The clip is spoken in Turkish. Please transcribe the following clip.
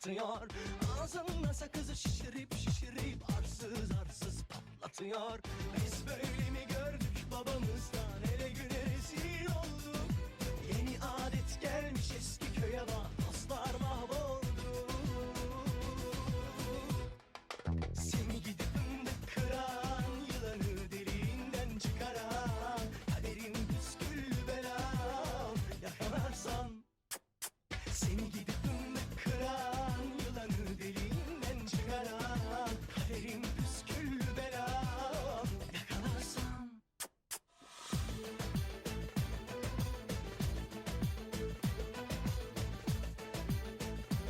atıyor Ağzımda sakızı şişirip şişirip arsız arsız patlatıyor. Biz böyle mi gördük babamızdan? Ele güne rezil olduk. Yeni adet gelmiş eski köye bak dostlar mahvoldu. Seni gidip ımda kıran yılanı deliğinden çıkaran Kaderin püsküllü belam yakanarsan Seni gidip